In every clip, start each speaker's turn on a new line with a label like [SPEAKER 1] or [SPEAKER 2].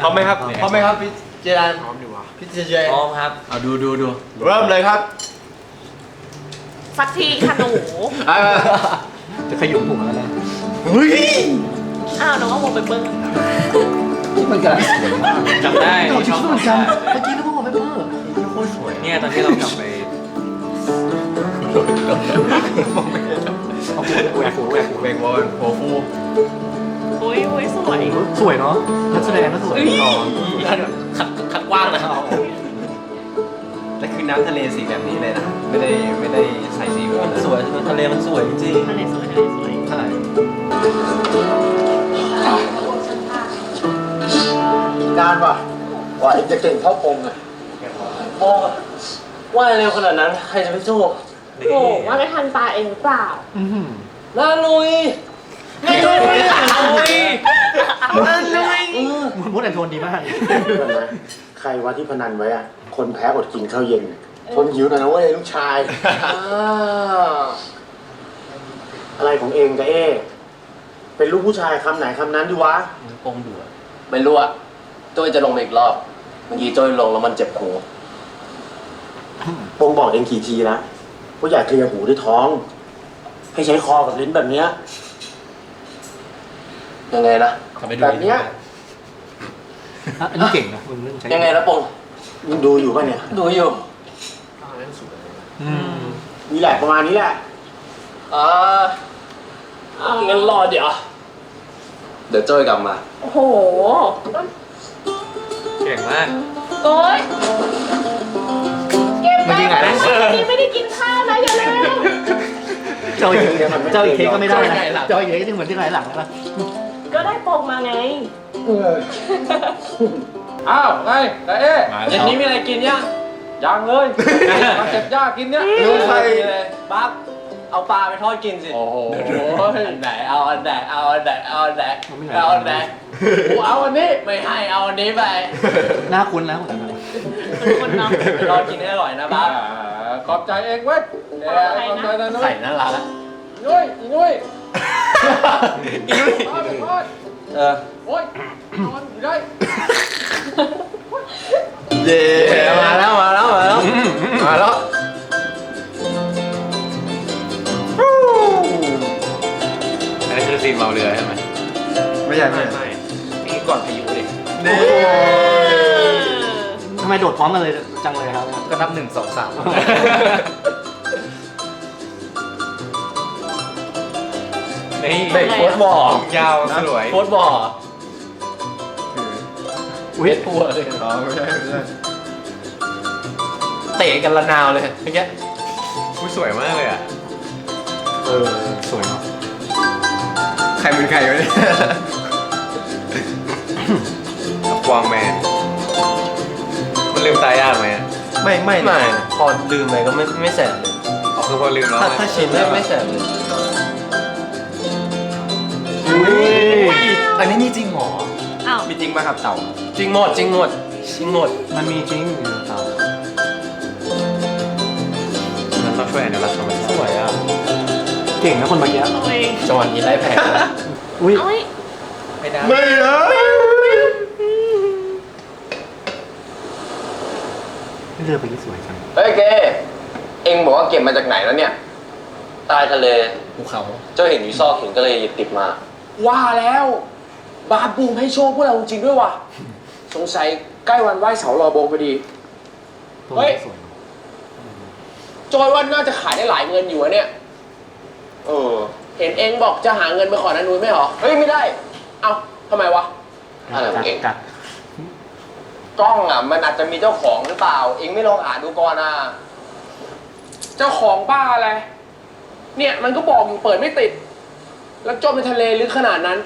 [SPEAKER 1] พร้อมไหมครับพร้อมไหมครับพี่เจรัน
[SPEAKER 2] พร้อมดีวะ
[SPEAKER 1] พี่เจเจ
[SPEAKER 2] พร้อมครับ
[SPEAKER 1] เอาดูดูดูเริ่มเลยครับ
[SPEAKER 3] สักทีค่ะหนู
[SPEAKER 1] อ่า
[SPEAKER 4] จะขยุมหัวแล้วนะ
[SPEAKER 1] เฮ้ย
[SPEAKER 3] อ้าวน้องเอาโมไปเบิ้ง
[SPEAKER 4] ที่มันกำลังสวยมาก
[SPEAKER 2] จำได้
[SPEAKER 4] เรา
[SPEAKER 2] ช
[SPEAKER 4] ชื่
[SPEAKER 2] อ
[SPEAKER 4] อบเหมือน
[SPEAKER 2] จ
[SPEAKER 4] กันเมื่อกี้นึกว่าหัวไม่เพิ่ม
[SPEAKER 1] โคตรสวย
[SPEAKER 2] เนี่ยตอนที่เรากลับไป
[SPEAKER 4] เอาหัวแหวกหัวแหวกหัว
[SPEAKER 1] เบรกบอลหัวฟู
[SPEAKER 3] อุ้ยอุ้ยสวย
[SPEAKER 4] สวยเนาะนักแสดงก็สวยต่อ
[SPEAKER 2] ขัดขัดกว้างนะ
[SPEAKER 1] และคือน้ำทะเลสีแบบนี้เลยนะ ไม่ได้ไม่ได้ใส่สีอื่นเลย
[SPEAKER 4] สวยทะเลมันสวยจริง
[SPEAKER 3] ทะเลสวยทะเลสวย
[SPEAKER 4] ใช่
[SPEAKER 5] นานป่ะกว่าเองจะเก่งเท่าปงอะ
[SPEAKER 2] โอ้ว่าเร็วขนาดนั้น ใครจะไปสู้
[SPEAKER 3] โอ้ว่าไม่ทันตาเองหรือเปล่า
[SPEAKER 4] อื้อหือ
[SPEAKER 2] น่าลุย ไม่ลุยไม่ลุย
[SPEAKER 4] มันพูดแอนโทนดีมาก
[SPEAKER 5] ใครวะที่พนันไว้อะคนแพ้อดกินข้าวเย็นทนหิวหน่อยนะเว้ยลูกชาย อะไรของเองกับเอ๊เป็นลูกผู้ชายคำไหนคำนั้นดิวะ
[SPEAKER 4] ปงดุอะ
[SPEAKER 6] ไม่รู้อะโจ้ยจะลงมาอีกรอบเมื่อกี้โจ้ยลงแล้วมันเจ็บหู
[SPEAKER 5] ปงบอกเองกี่ทีแล้วว่าอย่าเคลียร์หูด้วยท้อง ให้ใช้คอกับลิ้นแบบเนี้ย
[SPEAKER 6] ยังไงนะ
[SPEAKER 5] แบบเนี้ย
[SPEAKER 4] อะอันนี้เก่งนะมึงเรื่องใช้
[SPEAKER 6] ยังไงนะปง
[SPEAKER 5] มึงดูอยู่ป่ะเนี่ย
[SPEAKER 6] ดูอยู่
[SPEAKER 4] อืม
[SPEAKER 5] นี่แหละประมาณนี้แหละ
[SPEAKER 6] อ่างั้นรอเดี๋ยว เดี๋ยวโจ้ยกลับมา
[SPEAKER 3] โอ้โห
[SPEAKER 2] เก่งมาก
[SPEAKER 3] โอ้ยเก็บ
[SPEAKER 4] เมื่อกี้ไง
[SPEAKER 3] ได้นี่ไม่ได้กินข้าวนะอย่าลืม
[SPEAKER 4] เจ้าอีกทีเจ้าอีกทีก็ไม่ได้นะเจ้าอีกทีก็เหมือนที่ไหนหลังนะ
[SPEAKER 3] ก็ได้โปกมาไง
[SPEAKER 7] อ้าวไงแต่เอ๊ะ
[SPEAKER 1] มา
[SPEAKER 2] เย็นนี้มีอะไรกินยัง
[SPEAKER 7] ยังเลย มาเก็บหญ้ากินเนี่ย
[SPEAKER 1] ดูใคร
[SPEAKER 2] เลยปั๊บเอาปลาไปทอดกินสิ
[SPEAKER 7] โอ้โห
[SPEAKER 2] อันไหนเอาอันไหนเอาอันไหนเอาอันไหน
[SPEAKER 4] มันไม่ไหน
[SPEAKER 2] เอาอันไหน
[SPEAKER 7] กูเอาอันนี้
[SPEAKER 2] ไม่ให้เอาอันนี้ไป
[SPEAKER 4] หน้าคุ้นแล้วเหมือนกัน
[SPEAKER 3] เป็นคนเนาะ
[SPEAKER 2] ไปรอกินให้อร่อยนะปั๊บ
[SPEAKER 7] อ่าขอบใจเองเว้ยเอ้ยขอบใจนะนุ้
[SPEAKER 2] ใส่
[SPEAKER 7] ย
[SPEAKER 2] น่ารักอะ
[SPEAKER 7] นุ้ยอีนุ้ย
[SPEAKER 2] อีนุ้ยเออ
[SPEAKER 7] โอ้ยนอนอยู่ได้
[SPEAKER 1] เย้มาแล้วมาแล้วมาแล้วมาแล้ว
[SPEAKER 2] อันนี้คือซีนเมาเรือใช่ไหม
[SPEAKER 1] ไม่ใช่ไม่ใช่
[SPEAKER 2] ไม่นี่ก่อนพายุดิ
[SPEAKER 1] นี่
[SPEAKER 4] ทำไมโดดพร้อมกันเลยจังเลยครับ
[SPEAKER 1] ก็นับหนึ่งสองสาม
[SPEAKER 2] นี่
[SPEAKER 1] เบรกโคตรบอก
[SPEAKER 2] ยาวสวย
[SPEAKER 1] โคตรบอก
[SPEAKER 4] อุ้ย
[SPEAKER 1] พัวเลย อ๋อไม่ใช่ไม่ใช่เตะกันละนาวเลยเมื่อกี้
[SPEAKER 2] อุ้ยสวยมากเลยอะ
[SPEAKER 4] เออ สวยเนาะ
[SPEAKER 1] ใครเป็นใครวะเนี่ย
[SPEAKER 2] กวางแมน มันลืมตายากไหมอะ
[SPEAKER 1] ไม่ไม่ไม่พอลืมไปก็ไม่ไม่แสบเลย
[SPEAKER 2] อ๋อคือพอลืมแล้ว
[SPEAKER 1] ถ้า
[SPEAKER 2] อะ
[SPEAKER 1] ถ้าชินแล้วไม่แสบเลย อันนี้มีจริงเหรอ
[SPEAKER 3] อ้าว
[SPEAKER 1] มีจริงป่ะครับเต่า จริงหมดจริงหมดจริงหมด
[SPEAKER 4] มันมีจริงอยู่เต่า
[SPEAKER 2] มันต้องช่วยอนุรักษ์ธรรมชา
[SPEAKER 1] ส
[SPEAKER 2] ติ
[SPEAKER 1] วยอะ
[SPEAKER 4] เก่งนะคนเมื่อกี้
[SPEAKER 3] โอ้ย
[SPEAKER 1] จังหวะนี้ไร้แผลนะ
[SPEAKER 4] อุ้ย
[SPEAKER 3] โอ้ย
[SPEAKER 2] ไม่ได้
[SPEAKER 1] ไม่นะ
[SPEAKER 4] เรือไปที่สวยจัง
[SPEAKER 6] เฮ้ยเกเองบอกว่าเก็บมาจากไหนแล้วเนี่ยใต้ทะเล
[SPEAKER 1] ภูเขา
[SPEAKER 6] เจ้าเห็นอยู่ซอกหินก็เลยหยิบติดมา ว่าแล้วบาบูมให้โชคพวกเราจริงด้วยว่ะ สงสัยใกล้วันไหว้เสารอโบงพอดี
[SPEAKER 4] ตัว
[SPEAKER 6] เฮ้ย
[SPEAKER 4] สวยเนอะ
[SPEAKER 6] จอยว่าน่าจะขายได้หลายเงินอยู่อะเนี่ย เออ เห็นเองบอกจะหาเงินไปขอนันนุ้ยไม่เหรอ เฮ้ยไม่ได้ เอ้าทำไมวะ อะไรของเอง
[SPEAKER 4] กัด
[SPEAKER 6] กล้องอะ มันอาจจะมีเจ้าของหรือเปล่า เองไม่ลองหาดูก่อนอะ เจ้าของบ้าอะไร เนี่ยมันก็บอกอยู่เปิดไม่ติด แล้วจมในทะเลลึกขนาดนั้น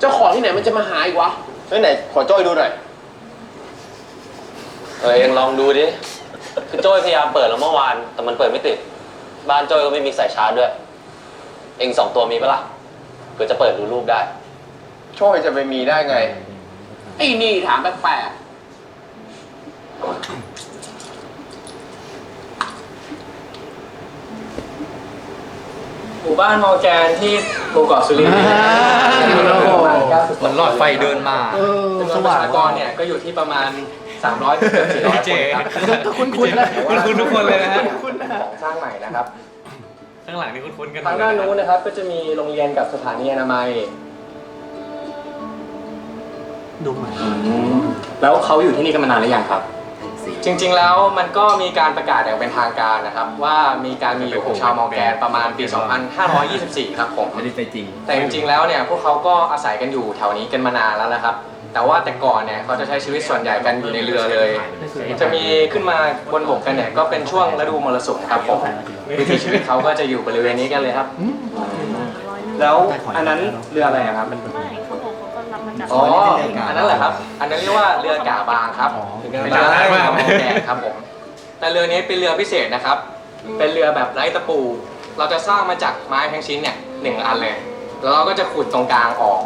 [SPEAKER 6] เจ้าของที่ไหนมันจะมาหาอีกวะ เฮ้ยไหนขอจ้อยดูหน่อย เออเองลองดูดิ คือจ้อยพยายามเปิดแล้วเมื่อวาน แต่มันเปิดไม่ติด บ้านจ้อยก็ไม่มีสายชาร์จด้วย เองสองตัวมีปะล่ะเผื่อจะเปิดดูรูปได้
[SPEAKER 1] ช่วยจะไปมีได้ไง
[SPEAKER 6] ไอ้นี่ถามแปลก
[SPEAKER 8] หมู่บ้านมอร์แกนที่หมู่เกาะสุรินทร์
[SPEAKER 4] อ่า
[SPEAKER 8] ประมาณ90
[SPEAKER 9] เหมือนหลอดไฟเดินมา
[SPEAKER 4] เออ
[SPEAKER 8] จำน
[SPEAKER 4] ส
[SPEAKER 8] วนประ
[SPEAKER 4] ว่าง
[SPEAKER 8] ชากรเนี่ยก็อยู่ที่ประมาณ 300ถึง400 คนครับ
[SPEAKER 4] ก็คุ้นๆนะ
[SPEAKER 9] คุณคุณทุกคนเลยนะฮะ
[SPEAKER 8] ของสร้างใหม่นะครับ
[SPEAKER 9] ข้างหลังนี่คุ้นๆกันหม
[SPEAKER 8] ทาง
[SPEAKER 9] ด
[SPEAKER 8] ด้าน
[SPEAKER 9] เลย
[SPEAKER 8] นู้นนะครับก็จะมีโรงเรียนกับสถานีอนามัย
[SPEAKER 4] ดูใหม่
[SPEAKER 8] แล้วเขาอยู่ที่นี่กันมานานหรือยังครับ จริงๆแล้วมันก็มีการประกาศอย่างเป็นทางการนะครับ ว่ามีการมีอยู่ของชาวมอร์แกนประมาณปี 2524 ครับผม
[SPEAKER 1] ไม่ได้ไปจริง
[SPEAKER 8] แต่จริงๆแล้วเนี่ยพวกเขาก็อาศัยกันอยู่แถวนี้กันมานานแล้วนะครับ แต่ว่าแต่ก่อนเนี่ยเขาจะใช้ชีวิตส่วนใหญ่กันอยู่ในเรือเลย จะมีขึ้นมาบนบกกันเนี่ยก็เป็นช่วงฤดูมรสุมครับผมวิถีชีวิตเขาก็จะอยู่บริเวณนี้กันเลยครับ แล้วอันนั้นเรืออะไรอะครับ
[SPEAKER 10] ไม่เขาบ อกเขาก็รับมาจาก
[SPEAKER 8] อ๋อ อันนั้นแหละครับ อันนั้นเรียกว่าเรือกาบางครับ เป็นเรือให้มาแดงครับผม แต่เรือนี้เป็นเรือพิเศษนะครับ เป็นเรือแบบไร้ตะปู เราจะสร้างมาจากไม้ทั้งชิ้นเนี่ยหนึ่งอันเลย แล้วเราก็จะขุดตรงกลางออก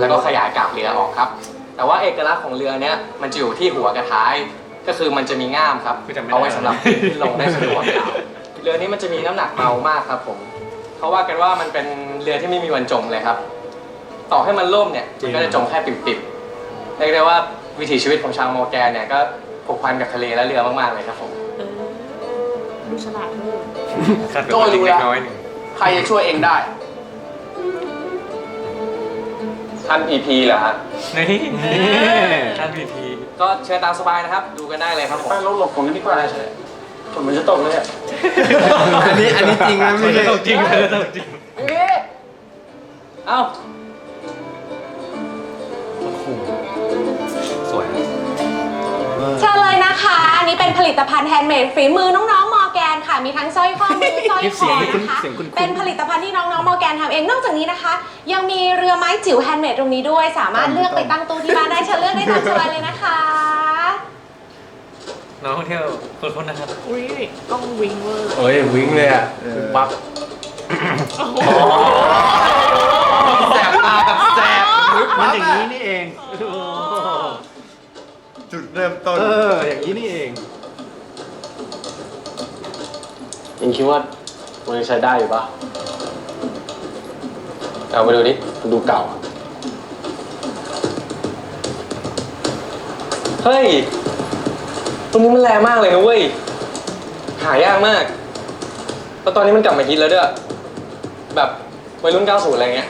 [SPEAKER 8] แล้วก็ขยายกาบเรือออกครับ แต่ว่าเอกลักษณ์ของเรือเนี้ยมันจะอยู่ที่หัวกับท้าย ก็คือมันจะมีง่ามครับ เอาไว้สำหรับขึ้นลงได้สะดวกเรือนี้มันจะมีน้ำหนักเบามากครับผม เขาว่ากันว่ามันเป็นเรือที่ไม่มีวันจมเลยครับ ต่อให้มันล่มเนี่ยมันก็จะจมแค่ปิบๆเรียกได้ว่าวิถีชีวิตของชาวมอร์แกนเนี่ยก็ผูกพันกับทะเลและเรือมากๆเลยครับผม
[SPEAKER 10] เออดูฉลาดเลย
[SPEAKER 9] ขาดตัวเล็กน้อยหนึ่ง
[SPEAKER 8] ใครจะช่วยเองได้ท่านพีพีเหรอฮะ
[SPEAKER 9] นี่ท่านพีพี
[SPEAKER 8] ก็เชิญตามสบายนะครับ ดูกันได้เลยครับผม
[SPEAKER 6] ไปเราหลบของกันดีกว่าฝนมันจะตกเลยอะ
[SPEAKER 1] อันนี้อันนี้จริงนะไม่ใช่
[SPEAKER 9] ตกจริงเลยตกจริง
[SPEAKER 8] เอ้า
[SPEAKER 10] นะคะ อันนี้เป็นผลิตภัณฑ์แฮนด์เมดฝีมือน้องๆมอร์แกนค่ะ มีทั้งสร้อยข้อมือสร้อยคอนะคะเป็นผลิตภัณฑ์ที่น้องๆมอร์แกนทำเอง นอกจากนี้นะคะ ยังมีเรือไม้จิ๋วแฮนด์เมดตรงนี้ด้วย สามารถเลือกไปตั้งตู้ที่บ้านได้เชิญเลือกได้ตามสบายเลยนะคะ
[SPEAKER 9] น้องท่องเที่ยวคนคนนะครับ
[SPEAKER 10] อุ้ยกล้องวิงเวอร์
[SPEAKER 9] เอ้ยวิ่งเลยอะปั๊บแสบตากับแสบ
[SPEAKER 4] มันอย่างนี้นี่เองโอ้โห
[SPEAKER 1] จุดเริ่มต้น
[SPEAKER 4] เออ อย่างนี้นี่เอง
[SPEAKER 8] เองคิดว่ามันยังใช้ได้อยู่ปะเอาไปดูดิมันดูเก่าอะเฮ้ยตัวนี้มันแรงมากเลยนะเว้ย หายากมาก แล้วตอนนี้มันกลับมาฮิตแล้วด้วย แบบวัยรุ่น 90 อะไรเงี้ย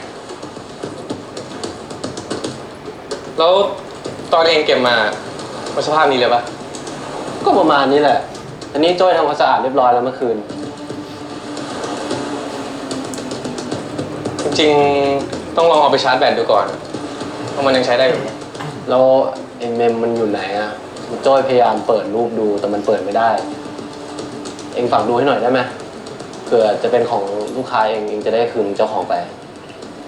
[SPEAKER 8] แล้วตอนเองเก็บมา มันสภาพนี้เลยปะ
[SPEAKER 2] ก็ประมาณนี้แหละ อันนี้จ้อยทำความสะอาดเรียบร้อยแล้วเมื่อคืน
[SPEAKER 8] จริงๆ ต้องลองเอาไปชาร์จแบตดูก่อนว่ามันยังใช้ได้อยู่ไหม
[SPEAKER 2] แล้วไอ้เมมมันอยู่ไหนอะจ้อยพยายามเปิดรูปดูแต่มันเปิดไม่ได้ เองฝากดูให้หน่อยได้ไหมเผื่อจะเป็นของลูกค้าเองเองจะได้คืนเจ้าของไป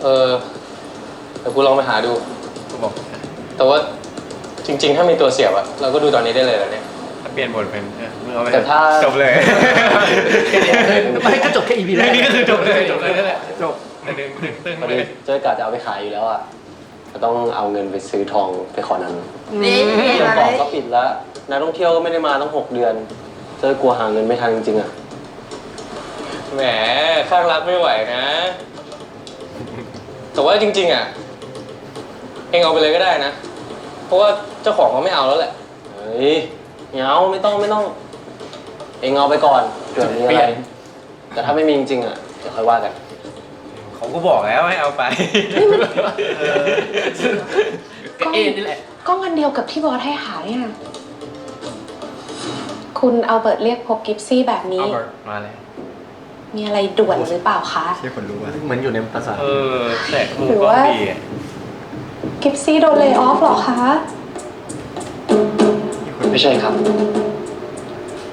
[SPEAKER 8] เออเดี๋ยวกูลองไปหาดู
[SPEAKER 9] บอก
[SPEAKER 8] แต่ว่า จริง ๆ ถ้ามีตัวเสียบอะเราก็ดูตอนนี้ได้เลยแล้วเนี่ย
[SPEAKER 9] เปลี่ยนบทเป็นเออมึงเอาไป
[SPEAKER 2] แต่ถ้า
[SPEAKER 9] จบเลย
[SPEAKER 4] ไม่ก็จบแค่ EP แร
[SPEAKER 9] เรื่อง
[SPEAKER 4] ก
[SPEAKER 9] นี้ก็คือจบเลยจบเลยนั่นแหละ
[SPEAKER 4] จบ
[SPEAKER 9] แต่ดึงดึงตึง
[SPEAKER 2] พอ
[SPEAKER 9] เล
[SPEAKER 2] ดี
[SPEAKER 9] ย
[SPEAKER 2] จ้อยกะจะเอาไปขายอยู่แล้วอะก็ต้องเอาเงินไปซื้อทองไปขอนั้น
[SPEAKER 10] นี่
[SPEAKER 2] เจ้าของก็ปิดแล้วนักท่องเที่ยวก็ไม่ได้มาตั้งหกเดือนจ้อยกลัวหาเงินไม่ทันจริงๆอะ
[SPEAKER 8] แหมข้างรักไม่ไหวนะ แต่ว่าจริง ๆอะเองเอาไปเลยก็ได้นะ เพราะว่าเจ้าของเขาไม่เอาแล้วแหละ
[SPEAKER 2] เฮ้ยเหงาไม่ต้องไม่ต้อง เองเอาไปก่อนเผื่อมีอะไร แต่ถ้าไม่มีจริงๆอะเดี๋ยวค่อยว่ากัน
[SPEAKER 9] เขาก็บอกแล้วให้เอาไป
[SPEAKER 4] ก็เอ็นนี่แหละ
[SPEAKER 10] กล้องอันเดียวกับที่บอสให้หาเนี่ย คุณเอาเบิร์ตเรียกพบกิฟซี่แบบนี้
[SPEAKER 9] มาเลย
[SPEAKER 10] มีอะไรด่วนหรือเปล่าคะ
[SPEAKER 1] ใช่คนรู้ว่า
[SPEAKER 4] เหมือนอยู่ในภาษาท
[SPEAKER 9] เออแต่หมู
[SPEAKER 10] หรือ
[SPEAKER 9] ก็
[SPEAKER 10] ว่า
[SPEAKER 9] ดีอะ
[SPEAKER 10] กิฟซี่โดนเลย์ออฟเหรอคะ
[SPEAKER 2] ไม่ใช่ครับ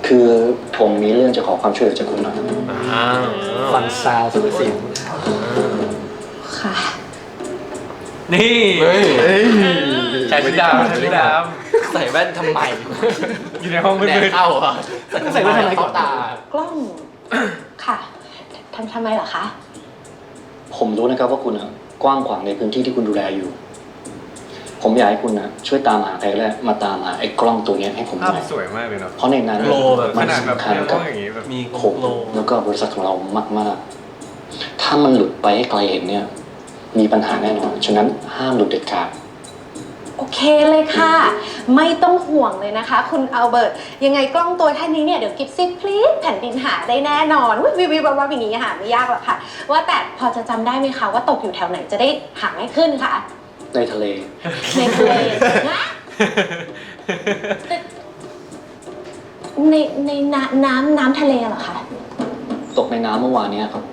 [SPEAKER 2] คือผมมีเรื่องจะขอความช่วยเหลือจากคุณหน่อย
[SPEAKER 9] อ้าว
[SPEAKER 4] ฟังซาวด์เสียง
[SPEAKER 10] ค่ะ
[SPEAKER 9] นี่
[SPEAKER 1] เฮ้ย
[SPEAKER 9] ชายชุดดำชายชุดด
[SPEAKER 1] ใส่แว่นทำไมำ
[SPEAKER 9] อยู่ในห้องมื
[SPEAKER 1] แดด
[SPEAKER 9] ด
[SPEAKER 1] เข้าอะ
[SPEAKER 4] ใส่ไว้ทำไมก่อน
[SPEAKER 1] ตาก
[SPEAKER 10] ล้อง ค่ะทำทำไมเหรอคะ
[SPEAKER 2] ผมรู้นะครับว่าคุณอะกว้างขวางในพื้นที่ที่คุณดูแลอยู่ ผมอยากให้คุณนะช่วยตามหาใครและมาตามหาไอ้กล้องตัวเนี้ยให้ผมห
[SPEAKER 9] ภาพ
[SPEAKER 2] น่อย
[SPEAKER 9] สวยมากเลยเนาะ
[SPEAKER 2] เพราะในนั้น
[SPEAKER 1] โลแบบ
[SPEAKER 2] มั
[SPEAKER 9] ข
[SPEAKER 2] น
[SPEAKER 9] นาดแบบ
[SPEAKER 2] สำคัญ
[SPEAKER 9] ในห้
[SPEAKER 2] กั
[SPEAKER 9] อบ งอย่างงี้แบบ
[SPEAKER 1] มี
[SPEAKER 2] ผม
[SPEAKER 1] โล
[SPEAKER 2] แล้วก็บริษัทของเรามาก ๆ
[SPEAKER 11] ถ้ามันหลุดไปให้ใครเห็นเนี่ย มีปัญหาแน่นอน ฉะนั้นห้ามหลุดเด็ดขาด
[SPEAKER 10] โอเคเลยค่ะ ไม่ต้องห่วงเลยนะคะ คุณอัลเบิร์ตยังไงกล้องตัวแค่นี้เนี่ย เดี๋ยวกิฟซี่พลีสแผ่นดินหาได้แน่นอนอุ๊ยวิววิววับๆอย่างนี้หาไม่ยากหรอกค่ะ ว่าแต่พอจะจำได้ไหมคะว่าตกอยู่แถวไหนจะได้หาง่ายขึ้นค่ะ
[SPEAKER 11] ในทะเล
[SPEAKER 10] ในทะเลนะในในน้ำน้ำน้ำทะเลเหรอคะ
[SPEAKER 11] ตกในน้ำเมื่อวานเนี้ยครับ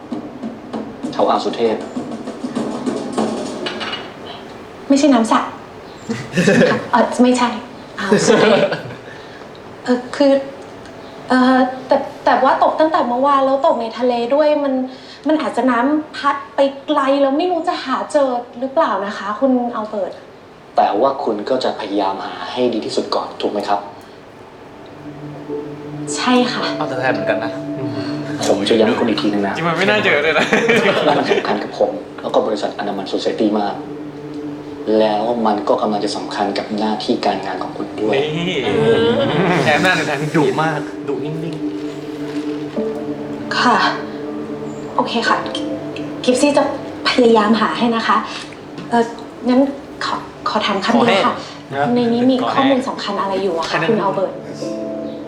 [SPEAKER 11] แถวอ่าวสุเทพ
[SPEAKER 10] ไม่ใช่น้ำสระเออไม่ใช่อ้าวสุดเลยเออคือเออแต่แต่ว่าตกตั้งแต่เมื่อวานแล้วตกในทะเลด้วยมัน มันอาจจะน้ำพัดไปไกลแล้วไม่รู้จะหาเจอหรือเปล่านะคะ คุณเอาเปิด
[SPEAKER 11] แต่ว่าคุณก็จะพยายามหาให้ดีที่สุดก่อนถูกไหมครับ
[SPEAKER 10] ใช่ค่ะ
[SPEAKER 1] เอาแต่แทนเหมือนกันนะ
[SPEAKER 11] ผมจะย้ำคุณอีกทีนึงนะ
[SPEAKER 9] จริงมันไม่น่าเจอเลยนะ
[SPEAKER 11] ว่ามันสำคัญกับผม แล้วก็บริษัทอนามันโซเซตี้มาก แล้วมันก็กำลังจะสำคัญกับหน้าที่การงานของคุณด้วย
[SPEAKER 9] นี่แถมหน้าหนึ่งแถม
[SPEAKER 4] ดุมากดุนิ่ง
[SPEAKER 10] ค่ะ โอเคค่ะกิฟซี่จะพยายามหาให้นะคะ เอองั้นขอขอถามคำเดียวค่ะ
[SPEAKER 4] ๆนะ
[SPEAKER 10] ในนี้มีข้อมูลสำคัญอะไรอยู่อะคะคุณเอาเบิร์ต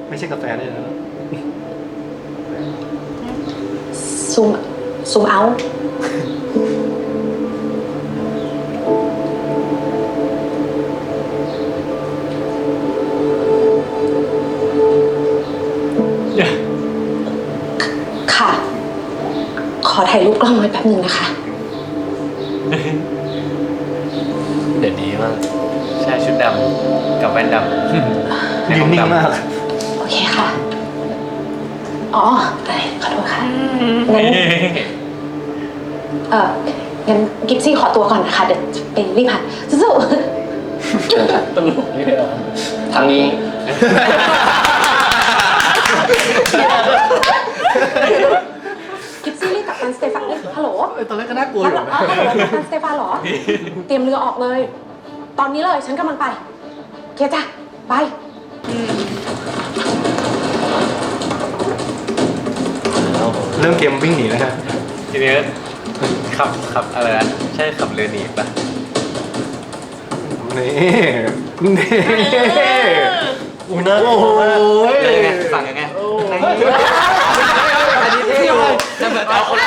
[SPEAKER 4] ไม่ใช่กาแฟด้วยนะ
[SPEAKER 10] ซูมซูมเอา ค่ะ ขอถ่ายรูปกล้องไว้แป๊บหนึ่งนะคะ
[SPEAKER 9] เดี๋ยวนี้มากใช่ชุดดำกับแว่นดำ
[SPEAKER 4] ยืนนิ่งมาก
[SPEAKER 10] โอเคค่ะ อ๋อได้ขอโทษค่ะงั้นเอองั้นกิฟซี่ขอตัวก่อนนะคะเดี๋ยวจะไปรีบหาสู้
[SPEAKER 11] เชิญครับตลกนี่เหรอทางนี้
[SPEAKER 10] ๆกิฟซี่เรียกกับตัน สเตฟานเอ้ยฮัลโหล
[SPEAKER 4] เอ้ยตอนแรกก็น่ากลัว
[SPEAKER 10] ฮั
[SPEAKER 4] อ
[SPEAKER 10] ลโหล
[SPEAKER 4] ยู่
[SPEAKER 10] อ้าวฮัลโหลกับตันสเตฟานเหรอ เตรียมเรือออกเลย ตอนนี้เลยฉันกำลังไปโอเคจ้ะไป
[SPEAKER 4] เริ่มเกมวิ่งหนีแล้วฮะ
[SPEAKER 9] ทีนี้ขับขับอะไรนะใช่ขับเรือหนีปะ
[SPEAKER 4] นี่นี่อุ้ยนะโอ้โห
[SPEAKER 1] ยังไงสั่งยังไงอันนี้เท่อยู่แต่เหมือนเอาคน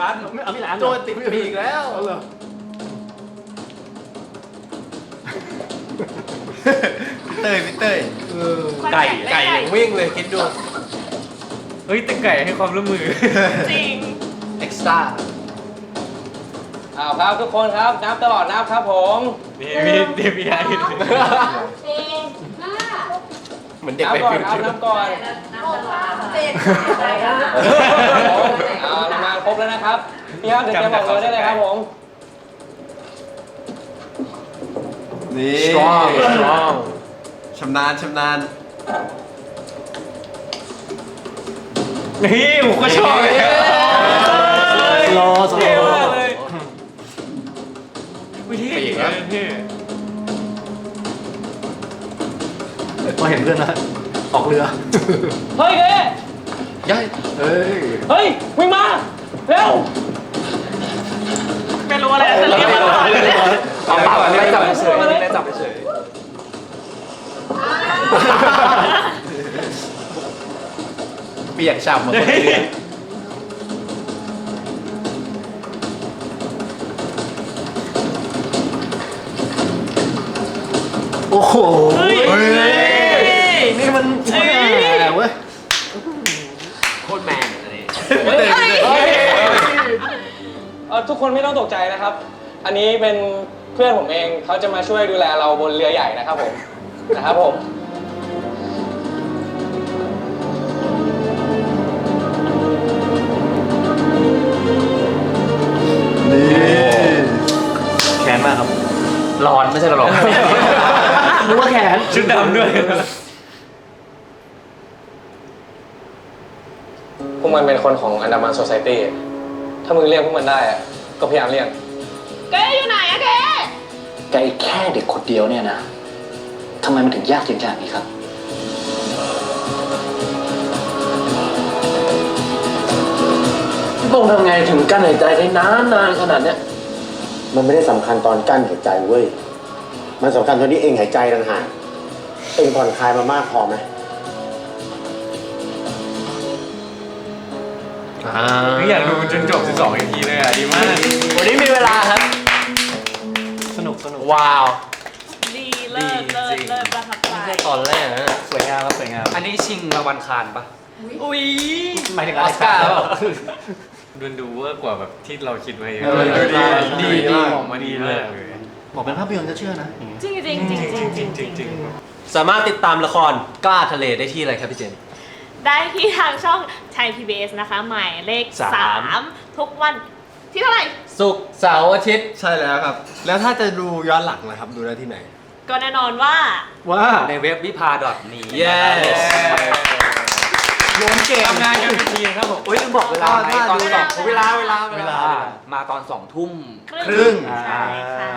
[SPEAKER 1] ละอันนะคนละอันกัน
[SPEAKER 4] เอาไม่ล้าง
[SPEAKER 1] โจนติดปีกแล้ว
[SPEAKER 4] เอาเหรอ
[SPEAKER 1] พี่เต้ยพี่เต้ยไก่ไก่ยังวิ่งเลยคิดดู
[SPEAKER 9] เฮ้ยแต่ไก่ให้ความร่วมมือ
[SPEAKER 1] เอ็กซ์ต้า
[SPEAKER 8] อ้าวครับทุกคนครับนับตลอดนับครับผม
[SPEAKER 9] นี่มีดีพีไอ
[SPEAKER 1] เหมือนเด็ก
[SPEAKER 8] นับ
[SPEAKER 1] ไป
[SPEAKER 8] ก่อ
[SPEAKER 1] ฟิ
[SPEAKER 8] น
[SPEAKER 1] ว
[SPEAKER 8] ครับนับก่อนเอาละมาครบ แล้วนะครับพี่ครับเดี๋ยวเตรียมบอกเลยได้เลยครับผม
[SPEAKER 1] นี่
[SPEAKER 9] สตรองสตรอง
[SPEAKER 1] ชำนาญชำนาญ
[SPEAKER 9] นี่ผมก็ชอบเลย
[SPEAKER 4] รอสโล
[SPEAKER 9] เท่มาก
[SPEAKER 4] ว์
[SPEAKER 9] เลยวิธีเท่เท่
[SPEAKER 4] พอเห็นเพื่อนนะออกเรือ
[SPEAKER 8] เฮ้ยเด้
[SPEAKER 1] ย่าย
[SPEAKER 4] เฮ้ย
[SPEAKER 8] เฮ้ยวิ่งมา เร็ว
[SPEAKER 9] ไม่รู้อะไรจะเรียกมันว่า
[SPEAKER 1] เอาเปล่าไม่จับเฉยๆไม่จับเฉยเปียกฉ่ำเหมือนคนเรือ
[SPEAKER 4] โอ้โหนี่มันแหมเว้ย
[SPEAKER 1] โคตรแมนอันนี้
[SPEAKER 8] เออทุกคนไม่ต้องตกใจนะครับ อันนี้เป็นเพื่อนผมเองเขาจะมาช่วยดูแลเราบนเรือใหญ่นะครับผม นะครับผม
[SPEAKER 4] แค้นมากครับ
[SPEAKER 9] ร้อนไม่ใช่หรอก
[SPEAKER 4] รู้ว่าแขน
[SPEAKER 9] ชุดดำด้วย
[SPEAKER 8] พวกมันเป็นคนของอันดามันโซซ i ตี้ ถ้ามึงเรียกพวกมันได้อะก็พยายามเรียก
[SPEAKER 10] เก๋อยู่ไหนอะเก๋
[SPEAKER 11] แต่ไอ้แค่เด็กคนเดียวเนี่ยนะทำไมมันถึงยากจริงจังนี้ครับ
[SPEAKER 4] น
[SPEAKER 12] ต้องทำไงถึงกั้นหายใจได้นานนานๆขนาดเนี้ย
[SPEAKER 5] มันไม่ได้สำคัญตอนกั้นหายใจเว้ย มันสำคัญตอนที่เองหายใจต่างหากเองผ่อนคลายมามากพอไหม
[SPEAKER 8] อยากดูจนจบ 12 EP เลยอะดีมาก
[SPEAKER 13] วันนี้มีเวลาครับ
[SPEAKER 8] สนุกสนุก
[SPEAKER 13] ว้าว
[SPEAKER 3] ดีเลิศเลิศเลิศประทับใจ
[SPEAKER 13] ไม่ใช่ตอนแรกนะ
[SPEAKER 8] สวยงามครับสวยงาม
[SPEAKER 13] อันนี้ชิงรางวัลคานปะ
[SPEAKER 3] อุ้ย
[SPEAKER 4] หมายถึง
[SPEAKER 13] อ
[SPEAKER 4] อะ
[SPEAKER 13] อ
[SPEAKER 4] ไร
[SPEAKER 13] สการ์
[SPEAKER 4] ค
[SPEAKER 13] เป
[SPEAKER 4] รั
[SPEAKER 13] ล่า
[SPEAKER 8] ดูดูเวอร์กว่าแบบที่เราคิดไว้เยอะ
[SPEAKER 4] เออ
[SPEAKER 8] ดูดี
[SPEAKER 4] ดี
[SPEAKER 8] ดี
[SPEAKER 4] ดี
[SPEAKER 8] ดีออกมาดีมากเลย
[SPEAKER 4] บอกเป็นภาพยนตร์ก็เชื่อนะอย่างเงี้ย
[SPEAKER 3] จริงจริงจริงจริงจริงจริงจริง
[SPEAKER 13] สามารถติดตามละครกล้าทะเลได้ที่อะไรครับพี่เจน
[SPEAKER 3] ได้ที่ทางช่องไทย PBS นะคะ หมายเลข
[SPEAKER 13] สาม
[SPEAKER 3] 3 ทุกวันที่เท่าไหร่
[SPEAKER 13] ศุกร์เสาร์อาทิตย์
[SPEAKER 8] ใช่แล้วครับ แล้วถ้าจะดูย้อนหลังนะครับ ดูได้ที่ไหน
[SPEAKER 3] ก็แน่นอนว่า
[SPEAKER 4] ว่า
[SPEAKER 13] ในเว็บวิภา .me
[SPEAKER 8] เย้
[SPEAKER 4] โยนเก่ง
[SPEAKER 8] ทำงานกันเป็นทีมครับผม
[SPEAKER 13] โอ้ยลืมบอกเวลาไหมตอนสอง
[SPEAKER 3] เวลา
[SPEAKER 13] เวลาเวลา มาตอนสองทุ่ม
[SPEAKER 3] ครึ่งใช่ค่ะ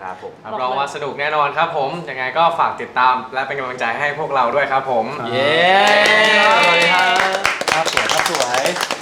[SPEAKER 13] ครับผม
[SPEAKER 8] รับรองว่าสนุกแน่นอนครับผม ยังไงก็ฝากติดตามและเป็นกำลังใจให้พวกเราด้วยครับผม
[SPEAKER 13] เย้
[SPEAKER 8] สวัสดีครับ
[SPEAKER 4] ครับสวยครับสวย